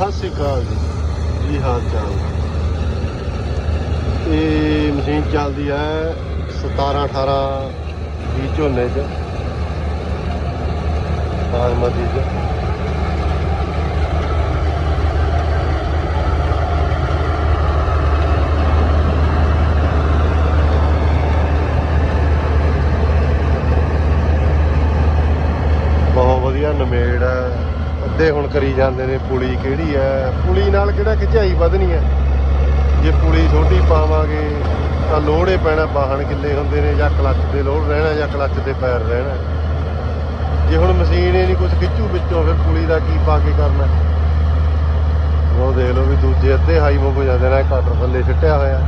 ਸਤਿ ਸ਼੍ਰੀ ਅਕਾਲ ਜੀ। ਜੀ ਹਾਲ ਚਾਲ? ਇਹ ਮਸ਼ੀਨ ਚੱਲਦੀ ਹੈ 17 18 ਦੀ ਝੋਨੇ ਚ। ਬਾਸਮਤੀ ਚ। ਬਹੁਤ ਵਧੀਆ ਨਮੇੜ ਹੈ। ਅੱਧੇ ਹੁਣ ਕਰੀ ਜਾਂਦੇ ਨੇ, ਪੁਲੀ ਕਿਹੜੀ ਹੈ ਪੁਲੀ ਨਾਲ ਕਿਹੜਾ ਖਿਚਾਈ ਵਧਣੀ ਹੈ ਜੇ ਪੁਲੀ ਛੋਟੀ ਪਾਵਾਂਗੇ, ਤਾਂ ਲੋੜੇ ਪੈਣਾ ਬਾਹਣ ਕਿੱਲੇ ਹੁੰਦੇ ਨੇ, ਜਾਂ ਕਲੱਚ ਤੇ ਲੋੜ ਰਹਿਣਾ, ਜਾਂ ਕਲੱਚ ਤੇ ਪੈਰ ਰਹਿਣਾ। ਜੇ ਹੁਣ ਮਸ਼ੀਨ ਹੀ ਨਹੀਂ ਕੁਝ ਖਿੱਚੂ ਵਿੱਚੋਂ, ਫਿਰ ਪੁਲੀ ਦਾ ਕੀ ਪਾ ਕੇ ਕਰਨਾ? ਉਹ ਦੇਖ ਲਓ ਵੀ ਦੂਜੇ ਅੱਧੇ ਹਾਈ ਹੋ ਜਾਂਦੇ ਨੇ, ਕਟਰ ਥੱਲੇ ਸਿੱਟਿਆ ਹੋਇਆ।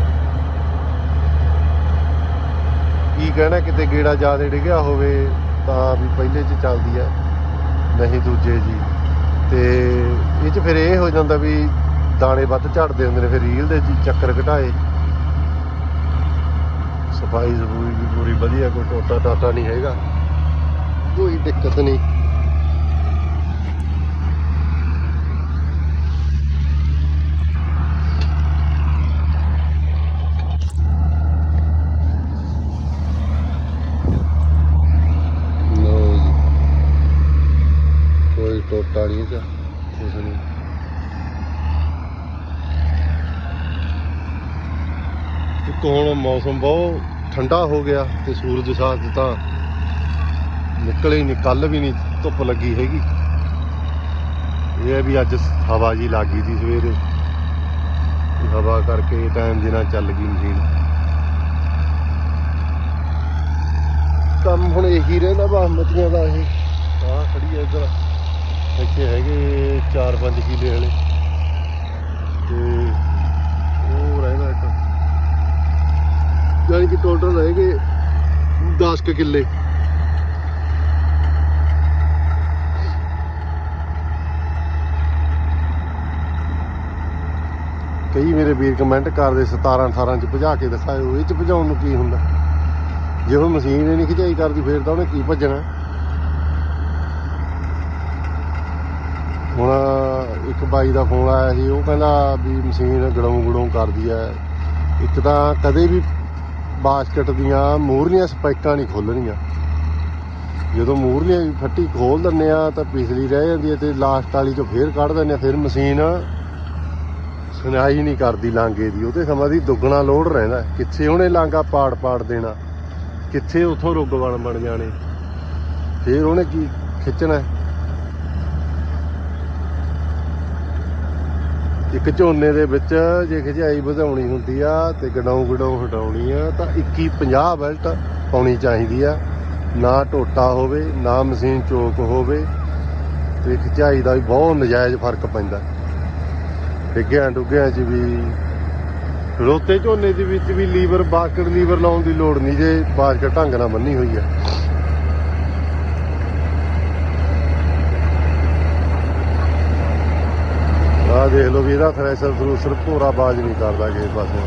ਕੀ ਕਹਿਣਾ, ਕਿਤੇ ਗੇੜਾ ਜ਼ਿਆਦਾ ਡਿੱਗਿਆ ਹੋਵੇ, ਤਾਂ ਵੀ ਪਹਿਲੇ 'ਚ ਚੱਲਦੀ ਹੈ ਨਹੀਂ ਦੂਜੇ ਜੀ। ਤੇ ਇਹ 'ਚ ਫਿਰ ਇਹ ਹੋ ਜਾਂਦਾ ਵੀ ਦਾਣੇ ਵੱਧ ਝੜਦੇ ਹੁੰਦੇ ਨੇ, ਫਿਰ ਰੀਲ ਦੇ ਚੱਕਰ ਘਟਾਏ। ਸਫ਼ਾਈ ਜ਼ਰੂਰੀ ਵੀ ਪੂਰੀ ਵਧੀਆ, ਕੋਈ ਟੋਟਾ ਟਾਟਾ ਨਹੀਂ ਹੈਗਾ। ਕੋਈ ਦਿੱਕਤ ਨਹੀਂ ਲਓ ਜੀ ਕੋਈ ਟੋਟਾ ਨਹੀਂ ਇਹਦਾ ਕੁਛ ਨਹੀਂ ਇੱਕ ਹੁਣ ਮੌਸਮ ਬਹੁਤ ਠੰਡਾ ਹੋ ਗਿਆ ਤੇ ਸੂਰਜ ਸਾਥ ਤਾਂ ਨਿਕਲੇ ਹੀ ਨਹੀਂ ਕੱਲ ਵੀ ਨਹੀਂ ਧੁੱਪ ਲੱਗੀ ਹੈਗੀ। ਇਹ ਵੀ ਅੱਜ ਹਵਾ ਜੀ ਲੱਗ ਗਈ ਸੀ ਸਵੇਰੇ। ਹਵਾ ਕਰਕੇ ਟਾਈਮ ਦੇ ਨਾਲ ਚੱਲ ਗਈ ਮਸ਼ੀਨ। ਕੰਮ ਹੁਣ ਇਹੀ ਰਹਿੰਦਾ ਬਾਸਮਤੀਆਂ ਦਾ ਇਹ। ਆਹ ਖੜੀ ਹੈ ਇੱਧਰ। ਇੱਥੇ ਹੈਗੇ 4-5 ਕਿੱਲੇ ਵਾਲੇ। ਤੇ ਉਹ ਰਹਿੰਦਾ ਇੱਕ ਯਾਨੀ ਕਿ ਟੋਟਲ ਰਹਿ 10 ਕੁ ਕਿੱਲੇ। ਕਈ ਮੇਰੇ ਵੀਰ ਕਮੈਂਟ ਕਰਦੇ 17 18 ਚ ਭਜਾ ਕੇ ਦਿਖਾਇਓ, ਇਹ ਚ ਭਜਾਉਣ ਨੂੰ ਕੀ ਹੁੰਦਾ? ਜੇ ਉਹ ਮਸ਼ੀਨ ਹੀ ਨਹੀਂ ਖਿਚਾਈ ਕਰਦੀ, ਫੇਰ ਤਾਂ ਉਹਨੇ ਕੀ ਭੱਜਣਾ? ਹੁਣ ਇੱਕ ਬਾਈ ਦਾ ਫੋਨ ਆਇਆ ਸੀ, ਉਹ ਕਹਿੰਦਾ ਵੀ ਮਸ਼ੀਨ ਗੜੋਂ ਗੜੋਂ ਕਰਦੀ ਹੈ। ਇੱਕ ਤਾਂ ਕਦੇ ਵੀ ਬਾਸਕਟ ਦੀਆਂ ਮੂਹਰਲੀਆਂ ਸਪੈਕਾਂ ਨਹੀਂ ਖੋਲਣੀਆਂ ਜਦੋਂ ਮੂਹਰਲੀਆਂ ਫੱਟੀ ਖੋਲ ਦਿੰਨੇ ਆ ਤਾਂ ਪਿਛਲੀ ਰਹਿ ਜਾਂਦੀ ਹੈ ਤੇ ਲਾਸਟ ਵਾਲੀ ਚੋਂ ਫੇਰ ਕੱਢ ਦਿੰਨੇ ਆ ਫਿਰ ਮਸ਼ੀਨ ਸੁਣਾਈ ਨਹੀਂ ਕਰਦੀ ਲਾਂਗੇ ਦੀ। ਉਹਦੇ ਸਮਾਂ ਦੀ ਦੁੱਗਣਾ ਲੋਡ ਰਹਿੰਦਾ ਕਿੱਥੇ ਉਹਨੇ ਲਾਂਗਾ ਪਾੜ ਪਾੜ ਦੇਣਾ? ਕਿੱਥੇ ਉਥੋਂ ਰੁੱਗ ਬਣ ਬਣ ਜਾਣੇ? ਫੇਰ ਉਹਨੇ ਕੀ ਖਿੱਚਣਾ ਇੱਕ ਝੋਨੇ ਦੇ ਵਿੱਚ ਜੇ ਖਿਚਾਈ ਵਧਾਉਣੀ ਹੁੰਦੀ ਆ ਤੇ ਗਡਾਉਂ ਗਡਾਉਂ ਹਟਾਉਣੀ ਆ, ਤਾਂ 21 50 ਬੈਲਟ ਪਾਉਣੀ ਚਾਹੀਦੀ ਆ। ਨਾ ਟੋਟਾ ਹੋਵੇ, ਨਾ ਮਸ਼ੀਨ ਚੋਕ ਹੋਵੇ, ਤੇ ਖਿਚਾਈ ਦਾ ਵੀ ਬਹੁਤ ਨਜਾਇਜ਼ ਫ਼ਰਕ ਪੈਂਦਾ। ਡਿੱਗਿਆਂ ਡੁੱਗਿਆਂ 'ਚ ਵੀ ਰੋਤੇ ਝੋਨੇ ਦੇ ਵਿੱਚ ਵੀ ਲੀਵਰ ਬਾਸਕਟ ਲੀਵਰ ਲਾਉਣ ਦੀ ਲੋੜ ਨਹੀਂ ਜੇ ਬਾਸਕਟ ਢੰਗ ਨਾਲ ਬੰਨੀ ਹੋਈ ਆ ਆਹ ਦੇਖ ਲਓ ਵੀ ਇਹਦਾ ਥ੍ਰੈਸ਼ਰ ਥਰੂਸਰ ਪੂਰਾ ਬਾਜ ਨਹੀਂ ਕਰਦਾ ਕਿਸੇ ਪਾਸੇ।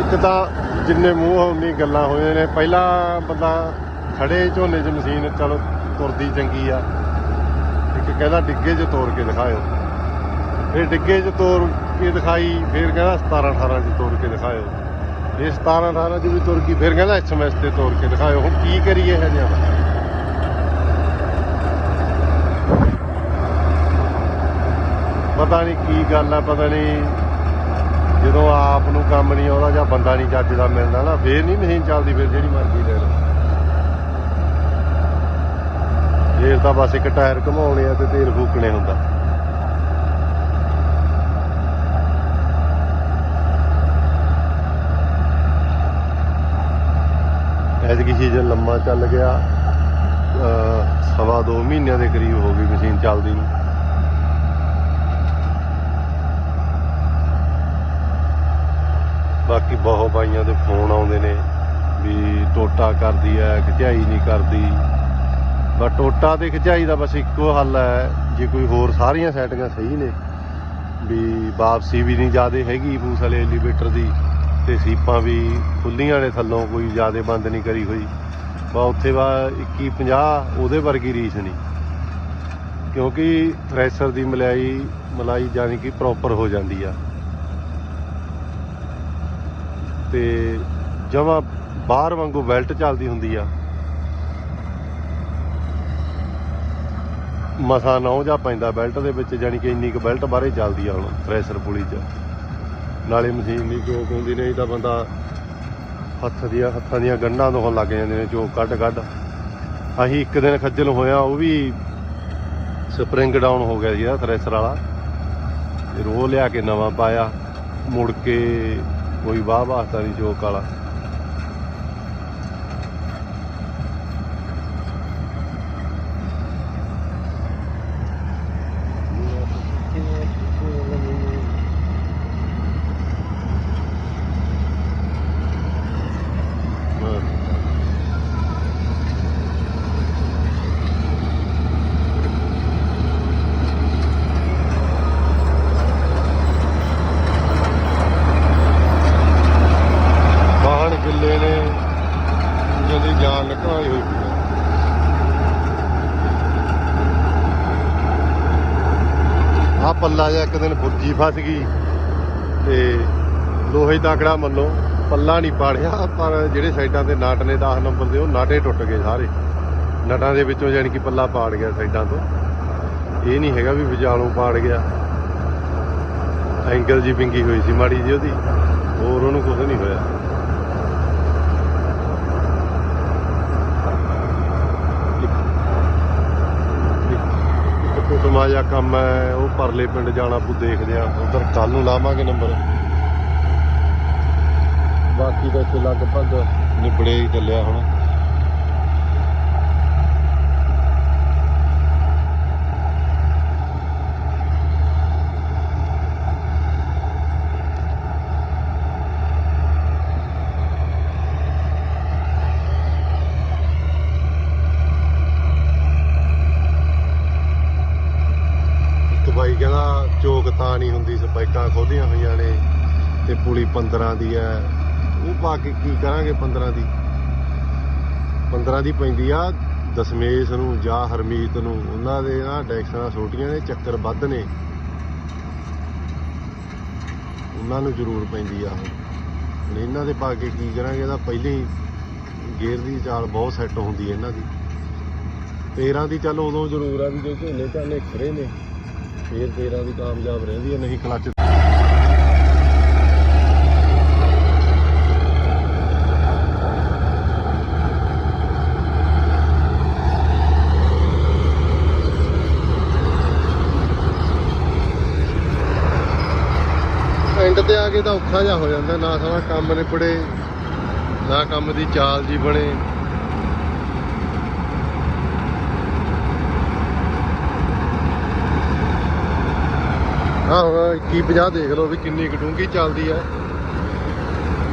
ਇੱਕ ਤਾਂ ਜਿੰਨੇ ਮੂੰਹ ਉਨੀ ਗੱਲਾਂ ਹੋਏ ਨੇ, ਪਹਿਲਾਂ ਬੰਦਾ ਖੜੇ ਝੋਨੇ 'ਚ ਮਸ਼ੀਨ, ਚਲੋ ਤੁਰਦੀ ਚੰਗੀ ਆ। ਇੱਕ ਕਹਿੰਦਾ ਡਿੱਗੇ 'ਚ ਤੋੜ ਕੇ ਦਿਖਾਇਓ। ਫਿਰ ਡਿੱਗੇ 'ਚ ਤੋੜ ਕੇ ਦਿਖਾਈ, ਫਿਰ ਕਹਿੰਦਾ 17 18 'ਚ ਤੋੜ ਕੇ ਦਿਖਾਇਓ। ਇਹ 17 18 'ਚ ਵੀ ਤੁਰ ਗਈ, ਫਿਰ ਕਹਿੰਦਾ ਐਸਐਮਐਸ ਤੇ ਤੋੜ ਕੇ ਦਿਖਾਇਓ। ਹੁਣ ਕੀ ਕਰੀਏ ਹੈ ਜਿਹਾ? ਪਤਾ ਨਹੀਂ ਕੀ ਗੱਲ ਆ, ਪਤਾ ਨਹੀਂ ਜਦੋਂ ਆਪ ਨੂੰ ਕੰਮ ਨਹੀਂ ਆਉਂਦਾ ਜਾਂ ਬੰਦਾ ਨਹੀਂ ਚੱਜ ਦਾ ਮਿਲਦਾ ਨਾ, ਫੇਰ ਨਹੀਂ ਮਸ਼ੀਨ ਚੱਲਦੀ, ਫਿਰ ਜਿਹੜੀ ਮਰਜ਼ੀ ਲੈ ਤਾਂ ਬਸ ਇੱਕ ਟਾਇਰ ਘਮਾਉਣੇ ਆ ਤੇ ਤੇਲ ਫੂਕਣੇ ਹੁੰਦਾ। ਐਤਕੀ ਸੀਜ਼ਨ ਲੰਮਾ ਚੱਲ ਗਿਆ। ਸਵਾ ਦੋ ਮਹੀਨਿਆਂ ਦੇ ਕਰੀਬ ਹੋ ਗਈ ਮਸ਼ੀਨ ਚੱਲਦੀ ਨੂੰ। ਬਾਕੀ ਬਹੁਤ ਬਾਈਆਂ ਦੇ ਫੋਨ ਆਉਂਦੇ ਨੇ ਵੀ ਟੋਟਾ ਕਰਦੀ ਐ, ਖਿਚਾਈ ਨਹੀਂ ਕਰਦੀ। ਬਸ ਟੋਟਾ ਤੇ ਖਿਚਾਈ ਦਾ ਬਸ ਇੱਕੋ ਹੱਲ ਹੈ, ਜੇ ਕੋਈ ਹੋਰ ਸਾਰੀਆਂ ਸੈਟਿੰਗਾਂ ਸਹੀ ਨੇ, ਵੀ ਵਾਪਸੀ ਵੀ ਨਹੀਂ ਜ਼ਿਆਦੇ ਹੈਗੀ ਫੂਸ ਵਾਲੇ ਐਲੀਵੇਟਰ ਦੀ, ਤੇ ਸੀਪਾਂ ਵੀ ਖੁੱਲੀਆਂ ਨੇ ਥੱਲੋਂ, ਕੋਈ ਜ਼ਿਆਦੇ ਬੰਦ ਨਹੀਂ ਕਰੀ ਹੋਈ। ਬਾ ਉੱਥੇ ਵਾ 2150 ਉਹਦੇ ਵਰਗੀ ਰੀਸ ਨਹੀਂ। ਕਿਉਂਕਿ ਥ੍ਰੈਸ਼ਰ ਦੀ ਮਲਾਈ ਮਲਾਈ ਜਾਨੀ ਕਿ ਪ੍ਰੋਪਰ ਹੋ ਜਾਂਦੀ ਆ। ਤੇ ਜਮਾ ਬਾਹਰ ਵਾਂਗੂ ਬੈਲਟ ਚੱਲਦੀ ਹੁੰਦੀ ਆ। ਮਸਾ ਨੌ ਜਾ ਪੈਂਦਾ ਬੈਲਟ ਦੇ ਵਿੱਚ ਜਾਨੀ ਕਿ ਇੰਨੀ ਕੁ ਬੈਲਟ ਬਾਹਰੇ ਚੱਲਦੀ ਆ ਹੁਣ ਥ੍ਰੈਸ਼ਰ ਪੁਲੀ 'ਚ। ਨਾਲੇ ਮਸ਼ੀਨ ਦੀ ਚੋਕ ਹੁੰਦੀ ਨਹੀਂ ਤਾਂ ਬੰਦਾ ਹੱਥ ਦੀਆਂ, ਹੱਥਾਂ ਦੀਆਂ ਗੰਢਾਂ ਤੋਂ ਲੱਗ ਜਾਂਦੇ ਨੇ, ਚੋਕ ਕੱਢ ਕੱਢ। ਅਸੀਂ ਇੱਕ ਦਿਨ ਖੱਜਲ ਹੋਇਆ, ਉਹ ਵੀ ਸਪਰਿੰਗ ਡਾਊਨ ਹੋ ਗਿਆ ਸੀ ਥ੍ਰੈਸ਼ਰ ਵਾਲਾ। ਰੋ ਲਿਆ ਕੇ ਨਵਾਂ ਪਾਇਆ, ਮੁੜ ਕੇ ਕੋਈ ਵਾਹ ਵਾਸਤਾ ਨਹੀਂ ਚੋਕ ਵਾਲਾ ਹਾਂ। ਵਾਹਣ ਕਿੱਲੇ ਨੇ ਜਿਹਦੀ ਜਾਨ ਲਟਾਈ ਹੋਈ ਪਈ ਹੈ। ਆਹ ਜਿਹਾ ਇੱਕ ਦਿਨ ਫੁਰਜੀ ਫਸ ਗਈ ਤੇ ਲੋਹੇ ਦਾ ਆਕੜਾ ਮੰਨੋ, ਪੱਲਾ ਨਹੀਂ ਪਾੜਿਆ, ਪਰ ਜਿਹੜੇ ਸਾਈਡਾਂ ਤੇ ਨਟ ਨੇ 10 ਨੰਬਰ ਦੇ ਉਹ ਨਾਟੇ ਟੁੱਟ ਗਏ ਸਾਰੇ। ਨਟਾਂ ਦੇ ਵਿੱਚੋਂ ਯਾਨੀ ਕਿ ਪੱਲਾ ਪਾੜ ਗਿਆ ਸਾਈਡਾਂ ਤੋਂ। ਇਹ ਨਹੀਂ ਹੈਗਾ ਵੀ ਵਿਚਾਲੋਂ ਪਾੜ ਗਿਆ। ਐਂਗਲ ਜੀ ਪਿੰਗੀ ਹੋਈ ਸੀ ਮਾੜੀ ਜੀ ਉਹਦੀ, ਹੋਰ ਉਹਨੂੰ ਕੁਝ ਨਹੀਂ ਹੋਇਆ। ਇੱਕ ਜਿਹਾ ਕੰਮ ਹੈ, ਉਹ ਪਰਲੇ ਪਿੰਡ ਜਾਣਾ ਪੂ ਦੇਖਦੇ ਆ ਉਧਰ ਕੱਲ ਨੂੰ ਲਾਵਾਂਗੇ ਨੰਬਰ ਬਾਕੀ ਤਾਂ ਇੱਥੇ ਲਗਭਗ ਨਿਬੜੇ ਹੀ ਚੱਲਿਆ ਹੁਣ ਇੱਕ ਬਾਈ ਕਹਿੰਦਾ ਚੋਕ ਤਾਂ ਨਹੀਂ ਹੁੰਦੀ, ਸਪਾਈਕਾਂ ਖੋਲੀਆਂ ਹੋਈਆਂ ਨੇ ਤੇ ਪੁਲੀ 15 ਦੀ ਹੈ। ਉਹ ਪਾ ਕੇ ਕੀ ਕਰਾਂਗੇ 15 ਦੀ? 15 ਦੀ ਪੈਂਦੀ ਆ, ਦਸ਼ਮੇਸ਼ ਨੂੰ ਜਾਂ ਹਰਮੀਤ ਨੂੰ। ਉਹਨਾਂ ਦੇ ਨਾ ਡੈਕਸਾਂ ਛੋਟੀਆਂ ਨੇ, ਚੱਕਰ ਵੱਧ ਨੇ। ਉਹਨਾਂ ਨੂੰ ਜ਼ਰੂਰ ਪੈਂਦੀ ਆ ਹੁਣ ਇਹਨਾਂ ਦੇ ਪਾ ਕੇ ਕੀ ਕਰਾਂਗੇ, ਇਹਦਾ ਪਹਿਲੇ ਹੀ ਗੇਅਰ ਦੀ ਚਾਲ ਬਹੁਤ ਸੈੱਟ ਹੁੰਦੀ ਹੈ ਇਹਨਾਂ ਦੀ। 13 ਦੀ ਚੱਲ ਉਦੋਂ ਜ਼ਰੂਰ ਆ ਵੀ ਜੇ ਝੋਨੇ ਝਾਨੇ ਖੜੇ ਨੇ। ਫੇਰ ਫੇਰਾਂ ਵੀ ਕਾਮਯਾਬ ਰਹਿੰਦੀ ਹੈ, ਨਹੀਂ ਕਲੱਚ। ਐਂਡ ਤੇ ਆ ਕੇ ਤਾਂ ਔਖਾ ਜਿਹਾ ਹੋ ਜਾਂਦਾ, ਨਾ ਸਾਰਾ ਕੰਮ ਨਿਪੜੇ ਨਾ ਕੰਮ ਦੀ ਚਾਲ ਜੀ ਬਣੇ। ਹਾਂ ਹੁਣ 2150 ਦੇਖ ਲਓ ਵੀ ਕਿੰਨੀ ਕੁ ਡੂੰਘੀ ਚੱਲਦੀ ਹੈ।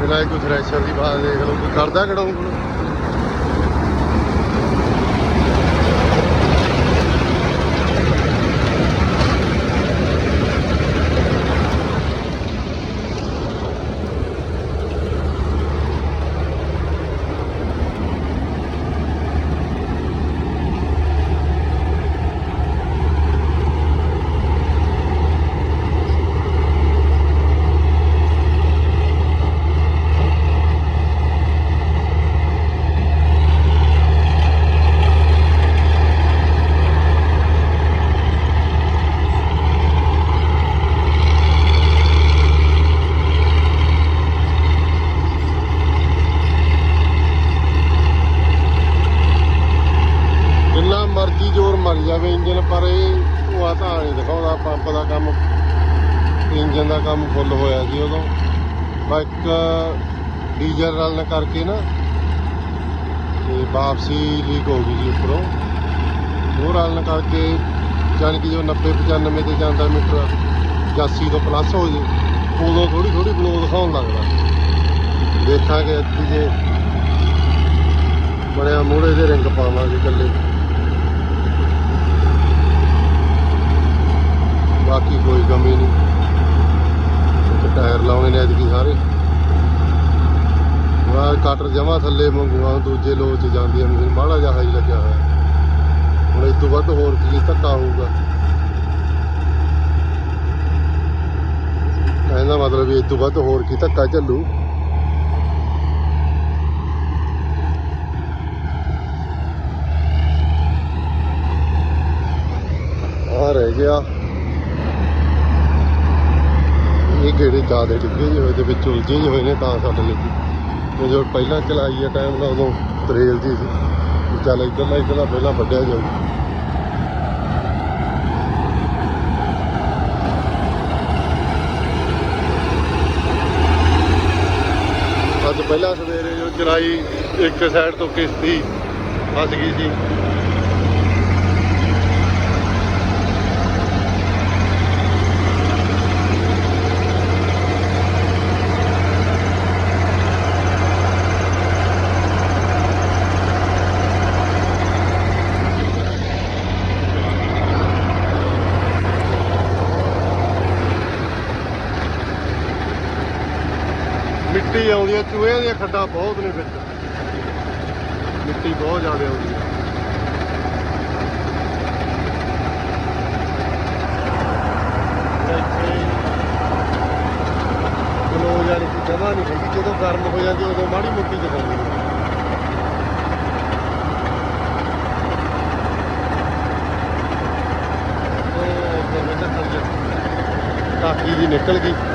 ਬਿਨਾਂ ਕੋਈ ਥ੍ਰੈਸ਼ਰ ਦੀ ਬਾਤ ਦੇਖ ਲਓ, ਕੋਈ ਕਰਦਾ ਕਢਾਉਂ ਕੋਲ ਪਾਲਣ ਕਰਕੇ ਯਾਨੀ ਕਿ ਜੋ 90 95 ਤੇ ਜਾਂਦਾ ਮੀਟਰ 81 ਤੋਂ ਪਲੱਸ ਹੋ ਜੇ, ਉਦੋਂ ਥੋੜੀ ਥੋੜੀ ਬਲੋ ਦਿਖਾਉਣ ਲੱਗਦਾ। ਦੇਖਾਂਗੇ ਅੱਤੀ ਜੇ ਬੜਿਆ ਮੂਹਰੇ ਦੇ ਰਿੰਗ ਪਾਵਾਂਗੇ ਇਕੱਲੇ। ਬਾਕੀ ਕੋਈ ਕਮੀ ਨਹੀਂ। ਇੱਕ ਟਾਇਰ ਲਾਉਣੇ ਨੇ ਅੱਜ ਕੀ ਸਾਰੇ। ਵਾ ਕਟਰ ਜਮਾ ਥੱਲੇ ਮੰਗੂਆ ਦੂਜੇ ਲੋਚ ਜਾਂਦੀ ਹੈ ਮੈਨੂੰ ਮਾੜਾ ਜਿਹਾ ਹਾਈ ਲੱਗਿਆ ਹੋਇਆ। ਹੁਣ ਇਸ ਤੋਂ ਵੱਧ ਹੋਰ ਕੀ ਧੱਕਾ ਹੋਊਗਾ? ਇਹਦਾ ਮਤਲਬ ਵੀ ਤੋਂ ਵੱਧ ਹੋਰ ਕੀ ਧੱਕਾ ਝੱਲੂ ਆ ਰਹਿ ਗਿਆ। ਇਹ ਗੇੜੇ ਜ਼ਿਆਦਾ ਡਿੱਗੇ ਜਿਹੇ ਹੋਏ ਤੇ ਵਿੱਚ ਉਲਝੇ ਜਿਹੇ ਹੋਏ ਨੇ ਤਾਂ ਸੱਟ ਲੱਗੀ ਤੇ ਪਹਿਲਾਂ ਚਲਾਈ ਆ ਟਾਈਮ ਨਾਲ ਉਦੋਂ ਤਰੇਲ ਦੀ ਸੀ ਵੀ ਚੱਲ ਇੱਧਰਲਾ ਇੱਧਰਲਾ ਪਹਿਲਾਂ ਵੱਢਿਆ ਜਾਊ। ਅੱਜ ਪਹਿਲਾਂ ਸਵੇਰੇ ਜੋ ਚਲਾਈ ਇੱਕ ਸਾਈਡ ਤੋਂ ਕਿਸ਼ਤੀ ਫਸ ਗਈ ਸੀ। ਚੂਹੇ ਦੀਆਂ ਖੱਡਾਂ ਬਹੁਤ ਨੇ ਵਿੱਚ। ਮਿੱਟੀ ਬਹੁਤ ਜ਼ਿਆਦਾ ਆਉਂਦੀ ਹੈ ਚਲੋ ਯਾਰ ਕਿ ਜਮਾ ਨਹੀਂ ਹੁੰਦੀ, ਜਦੋਂ ਗਰਮ ਹੋ ਜਾਂਦੀ, ਉਦੋਂ ਮਾੜੀ ਮੋਟੀ ਦਿਖਾਉਂਦੀ ਕਾਕੀ ਉਹ ਜੀ ਨਿਕਲ ਗਈ।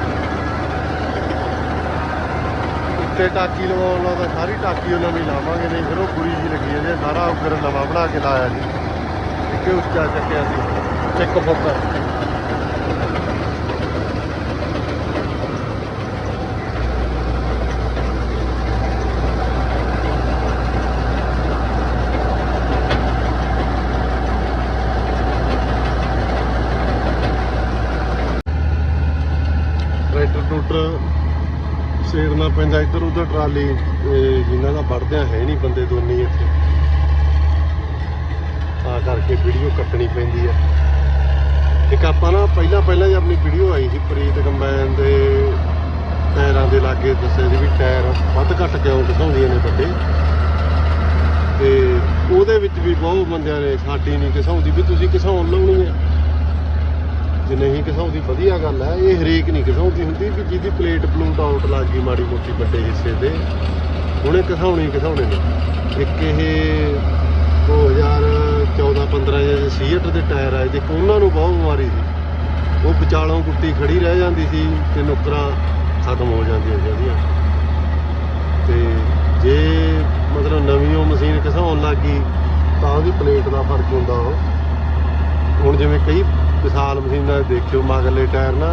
ਉੱਤੇ ਟਾਕੀ ਲਵਾਉਣ ਨਾਲ ਤਾਂ ਸਾਰੀ ਟਾਕੀ ਉਹਨਾਂ ਨੂੰ ਲਾਵਾਂਗੇ, ਨਹੀਂ ਫਿਰ ਉਹ ਬੁਰੀ ਜੀ ਲੱਗੀ ਜਾਂਦੀ ਹੈ। ਸਾਰਾ ਉਹ ਫਿਰ ਨਵਾਂ ਬਣਾ ਕੇ ਲਾਇਆ ਜੀ ਇੱਕੇ ਉੱਚਾ ਚੱਕਿਆ ਸੀ ਚੱਕ ਫੋਕਰ ਪੈਂਦਾ ਇੱਧਰ ਉੱਧਰ ਟਰਾਲੀ, ਇਹ ਜਿਨ੍ਹਾਂ ਦਾ ਵੜਦਿਆਂ ਹੈ ਨਹੀਂ ਬੰਦੇ ਦੋਨੇ ਇੱਥੇ। ਆ ਕਰਕੇ ਵੀਡੀਓ ਕੱਟਣੀ ਪੈਂਦੀ ਹੈ। ਇੱਕ ਆਪਾਂ ਨਾ ਪਹਿਲਾਂ ਪਹਿਲਾਂ ਹੀ ਆਪਣੀ ਵੀਡੀਓ ਆਈ ਸੀ ਪ੍ਰੀਤ ਕੰਬਾਈਨ ਦੇ ਟਾਇਰਾਂ ਦੇ ਲਾਗੇ, ਦੱਸਿਆ ਸੀ ਵੀ ਟਾਇਰ ਵੱਧ ਘੱਟ ਕਿਉਂ ਘਸਾਉਂਦੀਆਂ ਨੇ ਵੱਡੇ। ਤੇ ਉਹਦੇ ਵਿੱਚ ਵੀ ਬਹੁਤ ਬੰਦਿਆਂ ਨੇ ਸਾਡੀ ਨਹੀਂ ਘਸਾਉਂਦੀ ਵੀ ਤੁਸੀਂ ਘਸਾਉਣ ਲਾਉਣੀ ਹੈ ਜੇ ਨਹੀਂ ਘਸਾਉਂਦੀ ਵਧੀਆ ਗੱਲ ਹੈ। ਇਹ ਹਰੇਕ ਨਹੀਂ ਘਸਾਉਂਦੀ ਹੁੰਦੀ ਵੀ ਜਿਹਦੀ ਪਲੇਟ ਪਲੂਟ ਆਊਟ ਲੱਗ ਗਈ ਮਾੜੀ ਮੋਟੀ ਵੱਡੇ ਹਿੱਸੇ ਤੇ ਹੁਣੇ ਘਸਾਉਣੀ ਘਸਾਉਣੇ ਨੇ। ਇੱਕ ਇਹ 2014 15 ਜੇ ਸੀਟ ਦੇ ਟਾਇਰ ਆਏ ਤੇ ਉਹਨਾਂ ਨੂੰ ਬਹੁਤ ਬਿਮਾਰੀ ਸੀ, ਉਹ ਵਿਚਾਲੋਂ ਗੁੱਟੀ ਖੜੀ ਰਹਿ ਜਾਂਦੀ ਸੀ ਤੇ ਨੁਕਰਾਂ ਖਤਮ ਹੋ ਜਾਂਦੀਆਂ ਸੀ ਉਹਦੀਆਂ। ਤੇ ਜੇ ਮਤਲਬ ਨਵੀਂ ਉਹ ਮਸ਼ੀਨ ਘਸਾਉਣ ਲੱਗ ਗਈ, ਤਾਂ ਉਹਦੀ ਪਲੇਟ ਦਾ ਫ਼ਰਕ ਹੁੰਦਾ ਉਹ। ਹੁਣ ਜਿਵੇਂ ਕਈ ਵਿਸ਼ਾਲ ਮਸ਼ੀਨਾਂ ਦੇਖਿਓ, ਮਗਰਲੇ ਟਾਇਰ ਨਾ।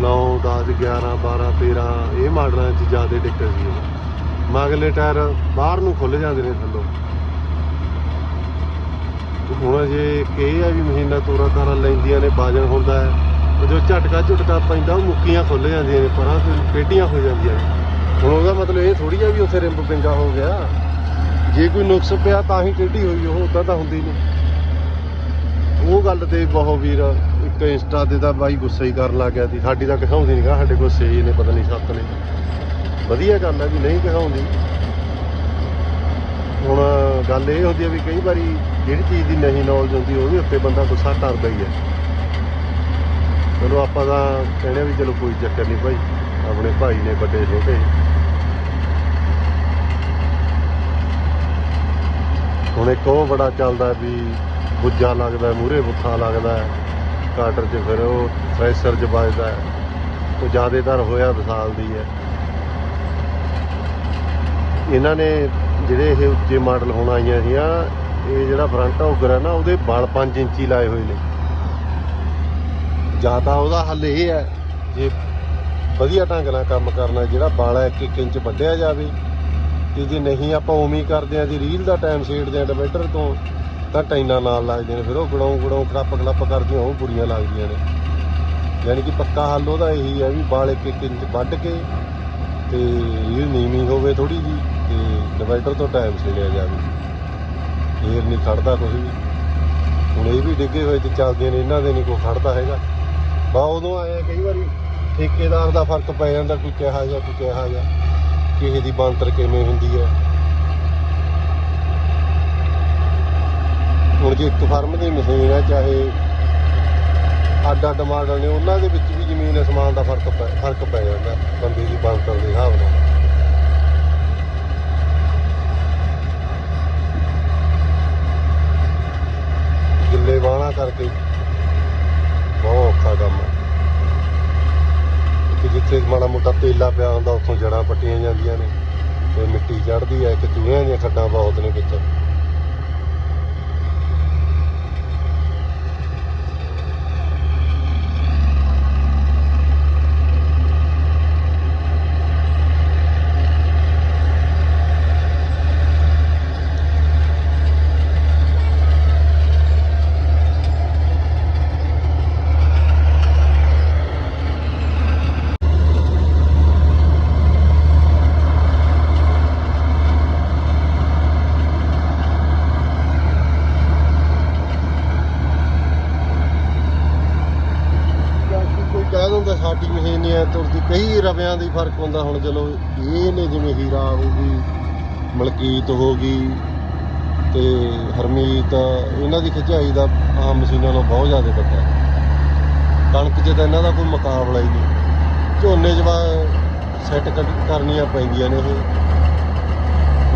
9 10 11 12 13 ਇਹ ਮਾਡਲਾਂ 'ਚ ਜ਼ਿਆਦਾ ਦਿੱਕਤ ਸੀ ਇਹ। ਮਗਰਲੇ ਟਾਇਰ ਬਾਹਰ ਨੂੰ ਖੁੱਲ ਜਾਂਦੇ ਨੇ ਥੱਲੋਂ। ਹੁਣ ਜੇ ਇਹ ਆ ਵੀ ਮਸ਼ੀਨਾਂ ਤੋਰਾ ਤਾਰਾ ਲੈਂਦੀਆਂ ਨੇ ਬਾਜਣ ਹੁੰਦਾ ਹੈ। ਜੋ ਝਟਕਾ ਝਟਕਾ ਪੈਂਦਾ, ਉਹ ਮੁੱਕੀਆਂ ਖੁੱਲ ਜਾਂਦੀਆਂ ਨੇ, ਪਰਾਂ ਤੇ ਪੇਟੀਆਂ ਹੋ ਜਾਂਦੀਆਂ ਨੇ। ਹੁਣ ਉਹਦਾ ਮਤਲਬ ਇਹ ਥੋੜੀ ਆ ਵੀ ਉੱਥੇ ਰਿੰਬ ਪਿੰਗਾ ਹੋ ਗਿਆ। ਜੇ ਕੋਈ ਨੁਕਸ ਪਿਆ ਤਾਂ ਹੀ ਟੇਢੀ ਹੋਈ, ਉਹ ਉਦਾਂ ਤਾਂ ਹੁੰਦੀ ਨਹੀਂ। ਗੱਲ ਤੇ ਬਹੁਤ ਵੀਰ, ਇੱਕ ਇੰਸਟਾ ਤੇ ਤਾਂ ਬਾਈ ਗੁੱਸਾ ਹੀ ਕਰਨ ਲੱਗ ਗਿਆ ਸੀ। ਸਾਡੀ ਤਾਂ ਕਹਾਉਂਦੀ ਨਹੀਂਗਾ ਸਾਡੇ ਕੋਲ ਸੇਜ ਨੇ, ਪਤਾ ਨਹੀਂ ਸੱਤ ਨੇ। ਵਧੀਆ ਗੱਲ ਹੈ ਵੀ ਨਹੀਂ ਦਿਖਾਉਂਦੀ ਹੁਣ ਗੱਲ ਇਹ ਹੁੰਦੀ ਹੈ ਵੀ ਕਈ ਵਾਰੀ ਜਿਹੜੀ ਚੀਜ਼ ਦੀ ਨਹੀਂ ਨੌਲੇਜ ਹੁੰਦੀ ਉਹਦੇ ਉੱਤੇ ਬੰਦਾ ਗੁੱਸਾ ਕਰਦਾ ਹੀ ਹੈ ਚਲੋ ਆਪਾਂ ਤਾਂ ਕਹਿੰਦੇ ਵੀ ਚਲੋ ਕੋਈ ਚੱਕਰ ਨਹੀਂ ਭਾਈ, ਆਪਣੇ ਭਾਈ ਨੇ ਵੱਡੇ ਛੋਟੇ। ਹੁਣ ਇੱਕ ਉਹ ਬੜਾ ਚੱਲਦਾ ਵੀ ਬੁੱਝਾ ਲੱਗਦਾ ਮੂਰੇ ਬੁੱਥਾ ਲੱਗਦਾ, ਕਾਟਰ 'ਚ ਫਿਰ ਉਹ ਥ੍ਰੈਸ਼ਰ 'ਚ ਵੱਜਦਾ ਉਹ ਜ਼ਿਆਦਾਤਰ ਹੋਇਆ ਵਿਸਾਲ ਦੀ ਹੈ। ਇਹਨਾਂ ਨੇ ਜਿਹੜੇ ਇਹ ਉੱਚੇ ਮਾਡਲ ਹੁਣ ਆਈਆਂ ਸੀਆਂ, ਇਹ ਜਿਹੜਾ ਫਰੰਟ ਔਗਰ ਹੈ ਨਾ, ਉਹਦੇ ਬਲ 5 ਇੰਚੀ ਲਾਏ ਹੋਏ ਨੇ। ਜ਼ਿਆਦਾ ਉਹਦਾ ਹੱਲ ਇਹ ਹੈ, ਜੇ ਵਧੀਆ ਢੰਗ ਨਾਲ ਕੰਮ ਕਰਨਾ, ਜਿਹੜਾ ਬਾਲ ਹੈ 1 ਇੰਚ ਵੱਢਿਆ ਜਾਵੇ। ਤੇ ਜੇ ਨਹੀਂ ਆਪਾਂ ਉਵੇਂ ਕਰਦੇ ਆ ਜੀ ਰੀਲ ਦਾ ਟਾਈਮ ਛੇੜਦੇ ਆ ਡਿਵਾਈਡਰ ਤੋਂ ਤਾਂ ਟਾਈਨਾਂ ਨਾਲ ਲੱਗਦੀਆਂ ਨੇ, ਫਿਰ ਉਹ ਗੜਾਉਂ ਗੜੋਂ ਕੜੱਪ ਕੜੱਪ ਕਰਦੀਆਂ, ਉਹ ਬੁਰੀਆਂ ਲੱਗਦੀਆਂ ਨੇ। ਯਾਨੀ ਕਿ ਪੱਕਾ ਹੱਲ ਉਹਦਾ ਇਹੀ ਹੈ ਵੀ ਬਾਲ ਇੱਕ ਇੱਕ ਇੰਚ ਵੱਢ ਕੇ ਤੇ ਇਹ ਨੀਵੀਂ ਹੋਵੇ ਥੋੜੀ ਜੀ ਤੇ ਡਿਵਾਈਡਰ ਤੋਂ ਟਾਈਮ ਛੇੜਿਆ ਜਾਵੇ। ਫੇਰ ਨਹੀਂ ਖੜਦਾ ਕੁਝ ਵੀ। ਹੁਣ ਇਹ ਵੀ ਡਿੱਗੇ ਹੋਏ ਤੇ ਚੱਲਦੇ ਨੇ, ਇਹਨਾਂ ਦੇ ਨਹੀਂ ਕੋਈ ਖੜਦਾ ਹੈਗਾ। ਬਾ ਉਦੋਂ ਆਇਆ ਕਈ ਵਾਰੀ ਠੇਕੇਦਾਰ ਦਾ ਫ਼ਰਕ ਪੈ ਜਾਂਦਾ, ਕੋਈ ਕਿਹਾ ਜਾਂ, ਕੋਈ ਕਿਹਾ ਜਾਂ। ਕਿਸੇ ਦੀ ਬਣਤਰ ਕਿਵੇਂ ਹੁੰਦੀ ਹੈ? ਹੁਣ ਜੇ ਇੱਕ ਫਰਮ ਦੀ ਮਸ਼ੀਨ ਹੈ, ਚਾਹੇ ਅੱਡ ਅੱਡ ਮਾਡਲ ਨੇ, ਉਹਨਾਂ ਦੇ ਵਿੱਚ ਵੀ ਜ਼ਮੀਨ ਅਸਮਾਨ ਦਾ ਫ਼ਰਕ ਪੈ ਫ਼ਰਕ ਪੈ ਜਾਂਦਾ ਬੰਦੇ ਦੀ ਬੰਤਰ ਦੇ ਹਿਸਾਬ ਨਾਲ। ਗਿੱਲੇ ਵਾਹਣਾ ਕਰਕੇ ਬਹੁਤ ਔਖਾ ਕੰਮ ਹੈ। ਕਿ ਜਿੱਥੇ ਮਾੜਾ ਮੋਟਾ ਤੇਲਾ ਪਿਆ ਹੁੰਦਾ, ਉੱਥੋਂ ਜੜਾਂ ਪੱਟੀਆਂ ਜਾਂਦੀਆਂ ਨੇ, ਤੇ ਮਿੱਟੀ ਚੜਦੀ ਹੈ ਕਿ ਚੂਹਿਆਂ ਦੀਆਂ ਖੱਡਾਂ ਬਹੁਤ ਨੇ ਵਿੱਚ ਬਾਕੀ ਕੋਈ ਕਹਿ ਦਿੰਦਾ ਸਾਡੀ ਮਸ਼ੀਨ ਨਹੀਂ ਐ ਤੁਰਦੀ ਕਈ ਰਵਿਆਂ ਦੀ ਫ਼ਰਕ ਹੁੰਦਾ, ਹੁਣ ਚਲੋ ਇਹ ਨੇ ਜਿਵੇਂ ਹੀਰਾ ਹੋ ਗਈ, ਮਲਕੀਤ ਹੋ ਗਈ ਤੇ ਹਰਮੀਤ, ਇਹਨਾਂ ਦੀ ਖਿਚਾਈ ਦਾ ਆਮ ਮਸ਼ੀਨਾਂ ਨਾਲੋਂ ਬਹੁਤ ਜ਼ਿਆਦਾ ਵੱਡਾ ਹੈ। ਕਣਕ 'ਚ ਤਾਂ ਇਹਨਾਂ ਦਾ ਕੋਈ ਮੁਕਾਬਲਾ ਹੀ ਨਹੀਂ। ਝੋਨੇ 'ਚ ਵਾ ਸੈੱਟ ਕਰਨੀਆਂ ਪੈਂਦੀਆਂ ਨੇ ਇਹ।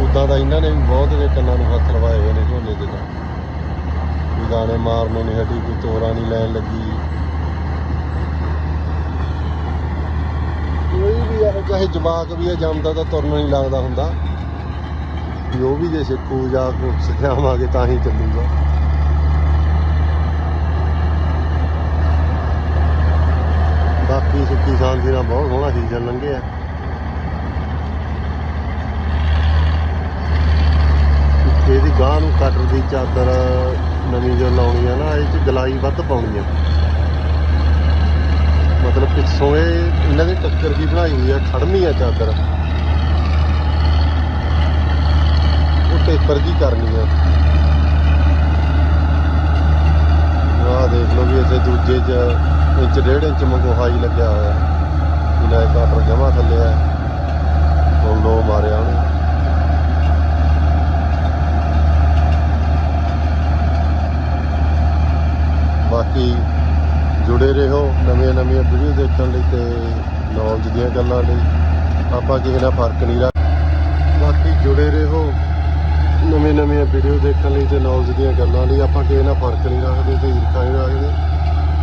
ਉਦਾਂ ਦਾ ਇਹਨਾਂ ਨੇ ਵੀ ਬਹੁਤ ਦੇ ਕੰਨਾਂ ਨੂੰ ਹੱਥ ਲਵਾਏ ਹੋਏ ਨੇ ਝੋਨੇ ਦੇ ਤਾਂ। ਕੋਈ ਦਾਣੇ ਮਾਰਨੇ ਨਹੀਂ ਹਟੀ, ਕੋਈ ਤੋਰਾ ਨਹੀਂ ਲੈਣ ਲੱਗੀ। ਕੋਈ ਚਾਹੇ ਜਵਾਕ ਵੀ ਹੈ ਜੰਮਦਾ ਤਾਂ ਤੁਰਨ ਨਹੀਂ ਲੱਗਦਾ ਹੁੰਦਾ। ਵੀ ਉਹ ਵੀ ਜੇ ਸਿੱਖੂ ਜਾਂ ਕੋ ਸਿਖਾਵਾਂਗੇ ਤਾਂ ਹੀ ਚੱਲੂਗਾ। ਬਾਕੀ ਸੁੱਕੀ ਸ਼ਾਂਤੀ ਨਾਲ ਬਹੁਤ ਸੋਹਣਾ ਸੀਜ਼ਨ ਲੰਘਿਆ। ਇੱਥੇ ਦੀ ਗਾਂ ਨੂੰ ਕਟਰ ਦੀ ਚਾਦਰ ਨਵੀਂ ਜੋ ਲਾਉਣੀ ਆ ਨਾ, ਇਹ ਚ ਗਲਾਈ ਵੱਧ ਪਾਉਣੀ ਆ। ਮਤਲਬ ਪਿੱਛੋਂ ਇਹ ਇਹਨਾਂ ਦੀ ਟੱਕਰ ਕੀ ਬਣਾਈ ਹੋਈ ਆ ਖੜਨੀ ਆ ਚਾਦਰ। ਉਹ ਟੇਪਰ ਕੀ ਕਰਨੀ ਆ। ਆਹ ਦੇਖ ਲਓ ਵੀ ਇੱਥੇ ਦੂਜੇ ਚ, ਇੰਚ, ਡੇਢ ਇੰਚ ਮੰਗੋ ਹਾਈ ਲੱਗਿਆ ਹੋਇਆ। ਇਹਨਾਂ ਦਾ ਕਾਟਰ ਜਮਾ ਥੱਲੇ ਆ। ਹੁਣ ਲੋ ਮਾਰਿਆ ਉਹਨੇ। ਬਾਕੀ ਜੁੜੇ ਰਹੋ ਨਵੀਆਂ ਨਵੀਆਂ ਵੀਡੀਓ ਦੇਖਣ ਲਈ ਤੇ ਨੌਲੇਜ ਦੀਆਂ ਗੱਲਾਂ ਲਈ। ਆਪਾਂ ਕਿਸੇ ਨਾਲ ਫ਼ਰਕ ਨਹੀਂ ਰੱਖ ਬਾਕੀ ਜੁੜੇ ਰਹੋ ਨਵੀਆਂ ਨਵੀਆਂ ਵੀਡੀਓ ਦੇਖਣ ਲਈ ਤੇ ਨੌਲੇਜ ਦੀਆਂ ਗੱਲਾਂ ਲਈ। ਆਪਾਂ ਕਿਸੇ ਨਾਲ ਫ਼ਰਕ ਨਹੀਂ ਰੱਖਦੇ ਤੇ ਈਰਖਾ ਨਹੀਂ ਰੱਖਦੇ।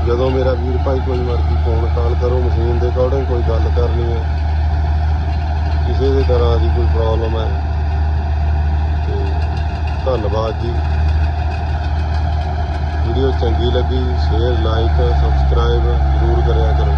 ਜਦੋਂ ਮੇਰਾ ਵੀਰ ਭਾਈ ਕੋਈ ਮਰਜ਼ੀ ਫੋਨ ਕਾਲ ਕਰੋ ਮਸ਼ੀਨ ਦੇ ਅਕੋਰਡਿੰਗ ਕੋਈ ਗੱਲ ਕਰਨੀ ਹੈ। ਕਿਸੇ ਵੀ ਤਰ੍ਹਾਂ ਦੀ ਕੋਈ ਪ੍ਰੋਬਲਮ ਹੈ। ਤੇ ਧੰਨਵਾਦ ਜੀ। ਵੀਡੀਓ ਚੰਗੀ ਲੱਗੀ ਸ਼ੇਅਰ ਲਾਈਕ ਸਬਸਕ੍ਰਾਈਬ ਜ਼ਰੂਰ ਕਰਿਆ ਕਰੋ।